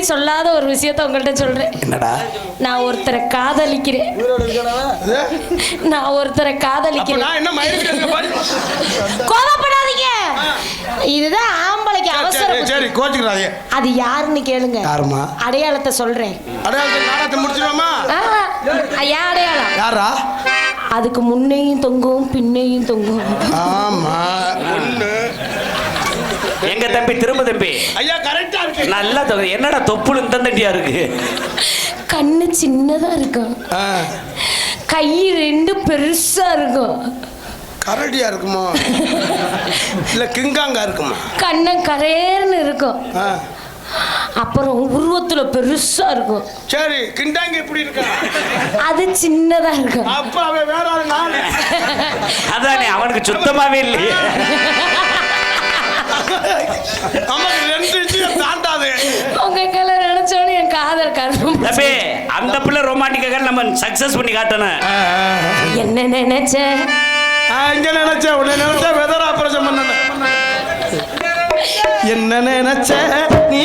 வரைக்கும் சொல்லாத ஒரு விஷயத்த உங்கள்கிட்ட சொல்றேன். என்னடா? நான் ஒருத்தரை காதலிக்கிறேன். நான் ஒருத்தரை காதலிக்கிறேன். கோவப்படாதீங்க. இதுதான் ஆம்பளைக்கு சரி, அவசரம் சரி கோச்சுக்கிறாதே அது யாருன்னு கேளுங்க. யாரும்மா? அடையாளத்தை சொல்றேன். அடையாளத்தை ஆ, ஐயா அடையாளம்? யாரா அதுக்கு முன்னையும் தொங்கும் பின்னையும் தொங்கும். ஆமா. எங்க தம்பி திரும்ப தம்பி? ஐயா கரெக்டா இருக்கு. நல்லா தொகை என்னடா தொப்புள் இந்த தண்டியா இருக்கு? கண்ணு சின்னதா இருக்கும் கை ரெண்டு பெருசா இருக்கும் கரடியா இருக்குமா? இல்ல கிங்காங்கா இருக்குமா? கண்ணை கரேர்னு இருக்கும் அப்புறம் உருவத்துல பெருசா இருக்கும் சரி கிண்டாங்க எப்படி இருக்கா? அது சின்னதா இருக்கும் அப்ப அவன் வேற ஆளு நானு. அதானே அவனுக்கு சுத்தமாவே இல்லையே. நமக்கு ரெண்டு விஷயம் தாண்டாது. உங்க கையில நினைச்சோன்னு என் காதல் கர்ப்பம் தம்பி அந்த பிள்ளை ரொமான்டிக்காக நம்ம சக்சஸ் பண்ணி காட்டணும். என்ன நினைச்ச? இங்க நினைச்சேன் உன்னை நினைச்சா வெதர் ஆபரேஷன் பண்ண என்ன நினைச்ச? நீ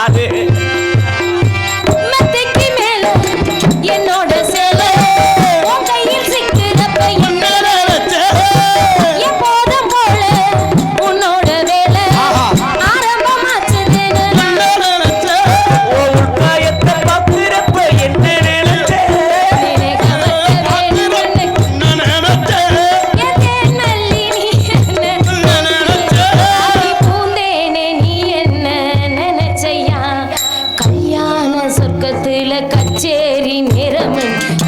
যারে நினைச்சையா நிறமும்